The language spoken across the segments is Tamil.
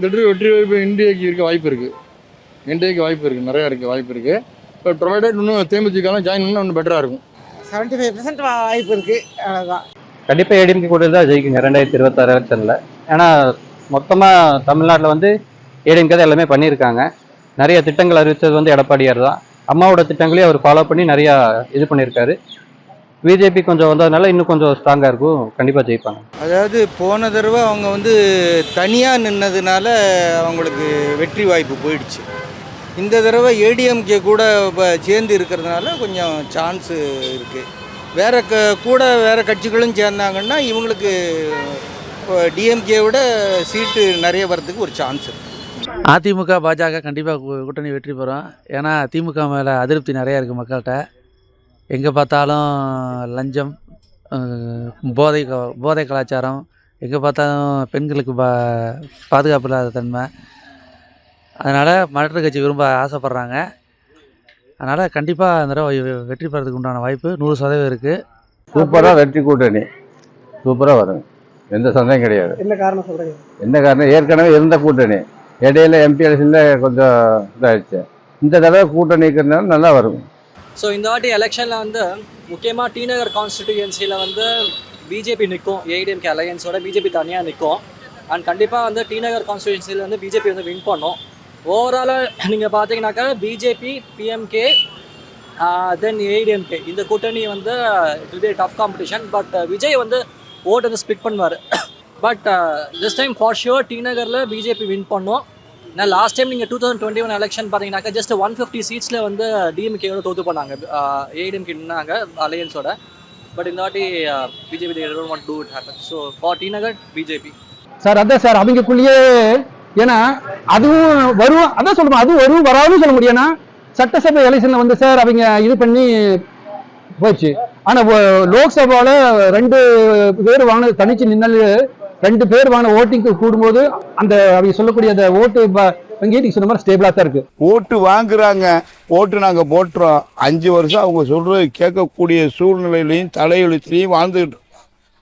இந்த இடத்துல வெற்றி வாய்ப்பு இந்தியாக்கு இருக்க வாய்ப்பு இருக்குது இந்தியாக்கு வாய்ப்பு இருக்குது நிறையா இருக்குது வாய்ப்பு இருக்குது இப்போ ப்ரொவைடட் இன்னும் தேமுதிகலாம் ஜாயின் பண்ணால் இன்னும் பெட்டராக இருக்கும். செவன்ட்டி ஃபைவ் பர்சன்ட் வாய்ப்பு இருக்குது அவ்வளோதான் கண்டிப்பாக ஏடிஎம்கே கூட தான் ஜெயிக்குங்க ரெண்டாயிரத்தி இருபத்தாறு எலெக்ஷனில் ஏன்னா மொத்தமாக தமிழ்நாட்டில் வந்து ஏடிஎம்கே தான் எல்லாமே பண்ணியிருக்காங்க. நிறைய திட்டங்கள் அறிவித்தது வந்து எடப்பாடியார் தான். அம்மாவோட திட்டங்களையும் அவர் ஃபாலோ பண்ணி நிறையா இது பண்ணியிருக்காரு. பிஜேபி கொஞ்சம் வந்ததுனால இன்னும் கொஞ்சம் ஸ்ட்ராங்காக இருக்கும். கண்டிப்பாக ஜெயிப்பாங்க. அதாவது போன தடவை அவங்க வந்து தனியாக நின்னதுனால அவங்களுக்கு வெற்றி வாய்ப்பு போயிடுச்சு. இந்த தடவை ஏடிஎம்கே கூட இப்போ சேர்ந்து இருக்கிறதுனால கொஞ்சம் சான்ஸு இருக்குது வேற க கூட வேறு கட்சிகளும் சேர்ந்தாங்கன்னா இவங்களுக்கு டிஎம்கே விட சீட்டு நிறைய வரதுக்கு ஒரு சான்ஸ் இருக்குது அதிமுக பாஜக கண்டிப்பாக கூட்டணி வெற்றி பெறும். ஏன்னா திமுக மேலே அதிருப்தி நிறையா இருக்குது மக்கள்கிட்ட. எங்கே பார்த்தாலும் லஞ்சம் போதை க- போதை கலாச்சாரம் எங்கே பார்த்தாலும் பெண்களுக்கு பா பாதுகாப்பு இல்லாத தன்மை. அதனால் மாற்றுக் கட்சி விரும்ப ஆசைப்பட்றாங்க. அதனால் கண்டிப்பாக அந்த தடவை வெற்றி பெறதுக்கு உண்டான வாய்ப்பு நூறு சதவீதம் இருக்குது சூப்பராக வெற்றி கூட்டணி. சூப்பராக வரும். எந்த சந்தேகம் கிடையாது. என்ன காரணம் சொல்கிறீங்க என்ன காரணம்? ஏற்கனவே இருந்த கூட்டணி. இடையில எம்பி எலெக்ஷனில் கொஞ்சம் இதாகிடுச்சு இந்த தடவை கூட்டணி இருக்கிறதுனால நல்லா வரும். ஸோ இந்த வாட்டி எலெக்ஷனில் வந்து முக்கியமாக டி நகர் கான்ஸ்டிடியூன்சியில் வந்து பிஜேபி நிற்கும் ஏடிஎம்கே அலையன்ஸோட பிஜேபி தனியாக நிற்கும் அண்ட் கண்டிப்பாக வந்து டி நகர் கான்ஸ்டிடியூன்சியில் வந்து பிஜேபி வந்து வின் பண்ணும். ஓவராலாக நீங்கள் பார்த்தீங்கன்னாக்கா பிஜேபி பிஎம்கே தென் ஏடிஎம்கே இந்த கூட்டணி வந்து it will be tough competition but Vijay வந்து ஓட்டு வந்து ஸ்பிட் பண்ணுவார். But this time for sure T நகரில் பிஜேபி வின் பண்ணும். நான் லாஸ்ட் டைம் நீங்கள் two thousand twenty one election பார்த்தீங்கன்னாக்கா ஜஸ்ட் ஒன் ஃபிஃப்டி சீட்ஸில் வந்து டிஎம்கேயோட தோத்து போனாங்க. ஏடிஎம்கே நின்னாங்க அலையன்ஸோட பட் இந்த வாட்டி BJP don't want to it happen so for T Nagar BJP sir அதான் சார் அவங்களுக்குள்ளேயே ஏன்னா அதுவும் வரும் அதான் சொல்லுவோம் அதுவும் வரும் வராதுன்னு சொல்ல முடியும். ஏன்னா சட்டசபை எலெக்ஷன்ல வந்து சார் அவங்க இது பண்ணி போச்சு ஆனா லோக்சபால ரெண்டு பேர் வாங்கினது தனிச்சு நின்னல் ரெண்டு பேர் வாங்கின ஓட்டிங்க்கு கூடும்போது அந்த அவங்க சொல்லக்கூடிய அந்த ஓட்டு ப- சொன்ன மாதிரி ஸ்டேபிளாக தான் இருக்குது ஓட்டு வாங்குறாங்க. ஓட்டு நாங்கள் போட்டுறோம். அஞ்சு வருஷம் அவங்க சொல்கிறது கேட்கக்கூடிய சூழ்நிலையிலையும் தலையெழுத்துலையும் வாழ்ந்துக்கிட்டு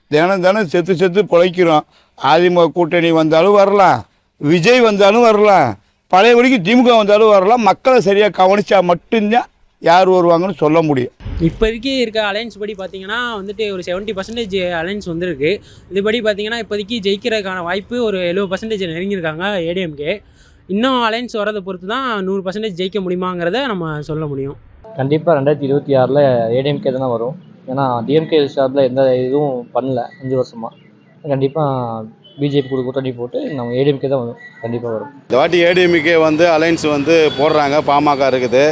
தினம் தினம் செத்து செத்து பிழைக்கிறோம். அதிமுக கூட்டணி வந்தாலும் வரலாம். விஜய் வந்தாலும் வரலாம். பழையபடிக்கு திமுக வந்தாலும் வரலாம். மக்களை சரியாக கவனித்தா மட்டும்தான் யார் வருவாங்கன்னு சொல்ல முடியும். இப்போதைக்கு இருக்க அலைன்ஸ் படி பார்த்தீங்கன்னா வந்துட்டு ஒரு செவன்ட்டி பர்சன்டேஜ் அலைன்ஸ் வந்திருக்கு. இதுபடி பார்த்தீங்கன்னா இப்போதைக்கு ஜெயிக்கிறதுக்கான வாய்ப்பு ஒரு எழுபது பர்சன்டேஜ் நெருங்கியிருக்காங்க ஏடிஎம்கே இன்னும் அலைன்ஸ் வரதை பொறுத்து தான் நூறு பர்சன்டேஜ் ஜெயிக்க முடியுமாங்கிறத நம்ம சொல்ல முடியும். கண்டிப்பாக ரெண்டாயிரத்தி இருபத்தி ஆறில் ஏடிஎம்கே தானே வரும். ஏன்னா டிஎம்கே சார்பில் எந்த இதுவும் பண்ணல அஞ்சு வருஷமாக கண்டிப்பாக பிஜேபி கூட கூட்டணி போட்டு நம்ம ஏடிஎம்கே தான் வரும். கண்டிப்பாக வரும். இந்த வாட்டி ஏடிஎம்கே வந்து அலைன்ஸ் வந்து போடுறாங்க பாமக இருக்குது.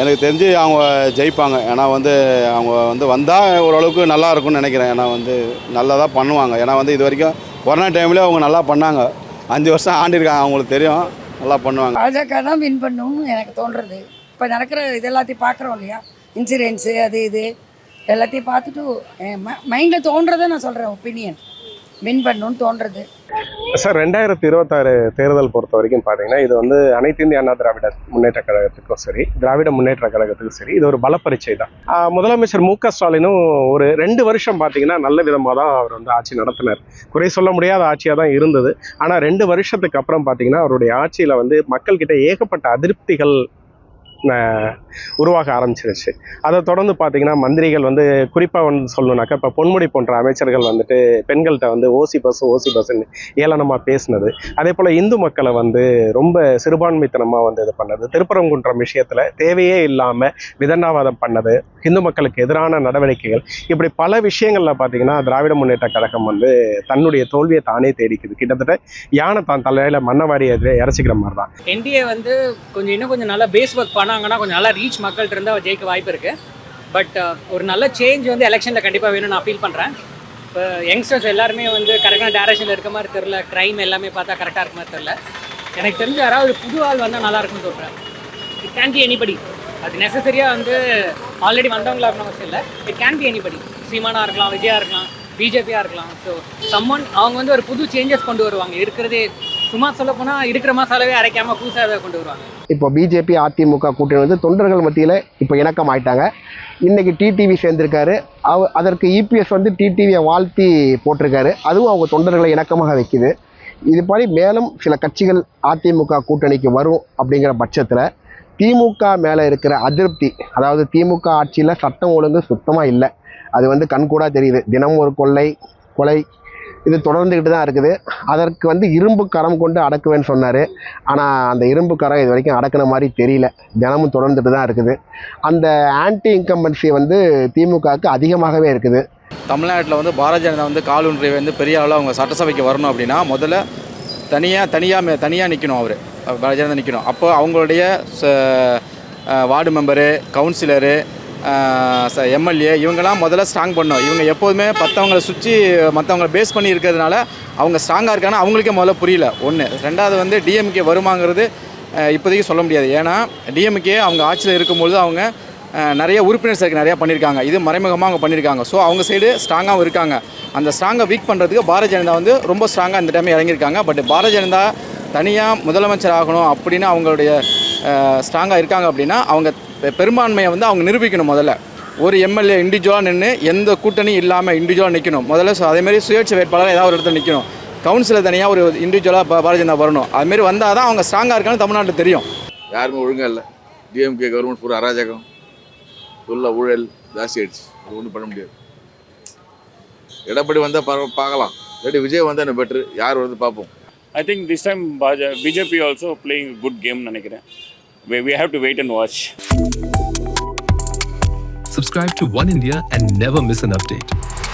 எனக்கு தெரிஞ்சு அவங்க ஜெயிப்பாங்க. ஏன்னா வந்து அவங்க வந்து வந்தால் ஓரளவுக்கு நல்லா இருக்கும்னு நினைக்கிறேன். ஏன்னா வந்து நல்லா தான் பண்ணுவாங்க. ஏன்னா வந்து இது வரைக்கும் கொரோனா டைமில் அவங்க நல்லா பண்ணாங்க. அஞ்சு வருஷம் ஆண்டிருக்காங்க அவங்களுக்கு தெரியும். நல்லா பண்ணுவாங்க. பாஜக தான் வின் பண்ணும்னு எனக்கு தோன்றுறது இப்போ நடக்கிற இது எல்லாத்தையும் பார்க்குறோம் இல்லையா? இன்சூரன்ஸு அது இது எல்லாத்தையும் பார்த்துட்டு என் மைண்டில் தோன்றதை நான் சொல்கிறேன் ஒப்பீனியன் வின் பண்ணணும்னு தோன்றது. சார் ரெண்டாயிரத்தி இருபத்தாறு தேர்தல் பொறுத்த வரைக்கும் பார்த்தீங்கன்னா இது வந்து அனைத்து இந்திய அண்ணா திராவிட முன்னேற்ற கழகத்துக்கும் சரி திராவிட முன்னேற்ற கழகத்துக்கும் சரி இது ஒரு பலப்பரிச்சை தான். முதலமைச்சர் மு க ஸ்டாலினும் ஒரு ரெண்டு வருஷம் பார்த்தீங்கன்னா நல்ல விதமாக தான் அவர் வந்து ஆட்சி நடத்தினார். குறை சொல்ல முடியாத ஆட்சியாக தான் இருந்தது. ஆனால் ரெண்டு வருஷத்துக்கு அப்புறம் பார்த்தீங்கன்னா அவருடைய ஆட்சியில் வந்து மக்கள்கிட்ட ஏகப்பட்ட அதிருப்திகள் உருவாக ஆரம்பிச்சிருச்சு. அதை தொடர்ந்து பார்த்தீங்கன்னா மந்திரிகள் வந்து குறிப்பாக வந்து சொல்லணுனாக்கா இப்போ பொன்முடி போன்ற அமைச்சர்கள் வந்துட்டு பெண்கள்கிட்ட வந்து ஓசி பஸ் ஓசி பஸ்ன்னு ஏளனமாக பேசினது. அதே போல் இந்து மக்களை வந்து ரொம்ப சிறுபான்மைத்தனமாக வந்து இது பண்ணது. திருப்பரங்குன்றம் விஷயத்தில் தேவையே இல்லாமல் விதண்டாவாதம் பண்ணது. இந்து மக்களுக்கு எதிரான நடவடிக்கைகள். இப்படி பல விஷயங்களில் பார்த்தீங்கன்னா திராவிட முன்னேற்ற கழகம் வந்து தன்னுடைய தோல்வியை தானே தேடிக்குது. கிட்டத்தட்ட யானை தான் தலையில் மண்ணவாரி இறச்சிக்கிற மாதிரி தான் என்டிஏ வந்து கொஞ்சம் இன்னும் கொஞ்சம் நல்லா பேஸ் ஒர்க் பண்ணாங்கன்னா கொஞ்சம் நல்லா ரீச் மக்கள்கிட்ட இருந்தால் ஜெயிக்க வாய்ப்பு இருக்குது பட் uh, ஒரு நல்ல சேஞ்ச் வந்து எலெக்ஷனில் கண்டிப்பாக வேணும்னு நான் ஃபீல் பண்ணுறேன் இப்போ யங்ஸ்டர்ஸ் எல்லாருமே வந்து கரெக்டான டேரக்ஷனில் இருக்க மாதிரி தெரில க்ரைம் எல்லாமே பார்த்தா கரெக்டாக இருக்க மாதிரி தெரில எனக்கு தெரிஞ்ச யாராவது புது ஆள் வந்தால் நல்லாயிருக்கும்னு சொல்கிறேன் இட் கேன் பி எனிபடி அது நெசசரியாக வந்து ஆல்ரெடி வந்தவங்களா இருக்கணும் அவசியம் இல்லை. இட் கேன் பி எனிபடி சீமானாக இருக்கலாம் விஜயா இருக்கலாம் பிஜேபியாக இருக்கலாம். ஸோ சம்மன் அவங்க வந்து ஒரு புது சேஞ்சஸ் கொண்டு வருவாங்க. இருக்கிறதே சும்மா சொல்லப்போனால் இருக்கிற மசாலாவே அரைக்காமல் புதுசாக அதை கொண்டு வருவாங்க. இப்போ பிஜேபி அதிமுக கூட்டணி வந்து தொண்டர்கள் மத்தியில் இப்போ இணக்கம் ஆயிட்டாங்க. இன்னைக்கு டிடிவி சேர்ந்திருக்காரு. அவ அதற்கு இபிஎஸ் வந்து டிடிவியை வாழ்த்தி போட்டிருக்காரு. அதுவும் அவங்க தொண்டர்களை இணக்கமாக வைக்குது. இது மாதிரி மேலும் சில கட்சிகள் அதிமுக கூட்டணிக்கு வரும் அப்படிங்கிற பட்சத்தில் திமுக மேலே இருக்கிற அதிருப்தி அதாவது திமுக ஆட்சியில் சட்டம் ஒழுங்கு சுத்தமாக இல்லை. அது வந்து கண்கூடாக தெரியுது. தினம் ஒரு கொள்ளை கொலை இது தொடர்ந்துக்கிட்டு தான் இருக்குது. அதற்கு வந்து இரும்பு கரம் கொண்டு அடக்குவேன்னு சொன்னார். ஆனால் அந்த இரும்பு கரம் இது வரைக்கும் அடக்குன மாதிரி தெரியல. தினமும் தொடர்ந்துட்டு தான் இருக்குது. அந்த ஆன்டி இன்கம்பன்சி வந்து திமுகவுக்கு அதிகமாகவே இருக்குது. தமிழ்நாட்டில் வந்து பாரதிய ஜனதா வந்து காலூன்றி வந்து பெரிய அளவில் அவங்க சட்டசபைக்கு வரணும் அப்படின்னா முதல்ல தனியாக தனியாக தனியாக நிற்கணும் அவர். பாரதிய ஜனதா நிற்கணும் அப்போ அவங்களுடைய ச- வார்டு மெம்பரு கவுன்சிலரு எம்எல்ஏ இவங்கெல்லாம் முதல்ல ஸ்ட்ராங் பண்ணோம் இவங்க எப்போதுமே மற்றவங்களை சுற்றி மற்றவங்கள பேஸ் பண்ணி இருக்கிறதுனால அவங்க ஸ்ட்ராங்காக இருக்காங்கன்னா அவங்களுக்கே முதல்ல புரியல. ஒன்று ரெண்டாவது வந்து டிஎம்கே வருமாங்கிறது இப்போதைக்கு சொல்ல முடியாது. ஏன்னா டிஎம்கே அவங்க ஆட்சியில் இருக்கும்பொழுது அவங்க நிறைய உறுப்பினர் சேர்க்கை நிறையா பண்ணியிருக்காங்க. இது மறைமுகமாக அவங்க பண்ணியிருக்காங்க. ஸோ அவங்க சைடு ஸ்ட்ராங்காகவும் இருக்காங்க. அந்த ஸ்ட்ராங்கை வீக் பண்ணுறதுக்கு பாரதிய ஜனதா வந்து ரொம்ப ஸ்ட்ராங்காக இந்த டைம் இறங்கியிருக்காங்க. பட் பாரதிய ஜனதா தனியாக முதலமைச்சர் ஆகணும் அப்படின்னு அவங்களுடைய ஸ்ட்ராங்காக இருக்காங்க அப்படின்னா அவங்க பெரும்பான்மையை வந்து அவங்க நிரூபிக்கணும் முதல்ல. ஒரு எம்எல்ஏ இண்டிவிஜுவலாக நின்று எந்த கூட்டணியும் இல்லாமல் இண்டிவிஜுவலாக நிற்கணும் முதல்ல அதேமாரி சுயேட்சை வேட்பாளர் ஏதாவது ஒரு இடத்துல நிற்கணும் கவுன்சிலர் தனியாக ஒரு இண்டிவிஜுவலாக பாரதிய ஜனதா வரணும். அதுமாரி வந்தால் தான் அவங்க ஸ்ட்ராங்காக இருக்கான்னு தமிழ்நாட்டில் தெரியும். யாருமே ஒழுங்கா இல்லை. டிஎம்கே கவர்மெண்ட் பூரா அராஜகம். ஃபுல்லாக ஊழல் ஜாஸ்தி ஆயிடுச்சு. அது ஒன்றும் பண்ண முடியாது. எடப்பாடி வந்தால் பரவ பார்க்கலாம். இல்லாட்டி விஜய் வந்தால் என்ன பெட்ரு யார் வந்து பார்ப்போம். I think this time BJP also playing a good game நினைக்கிறேன். We we have to wait and watch Subscribe to One India and never miss an update.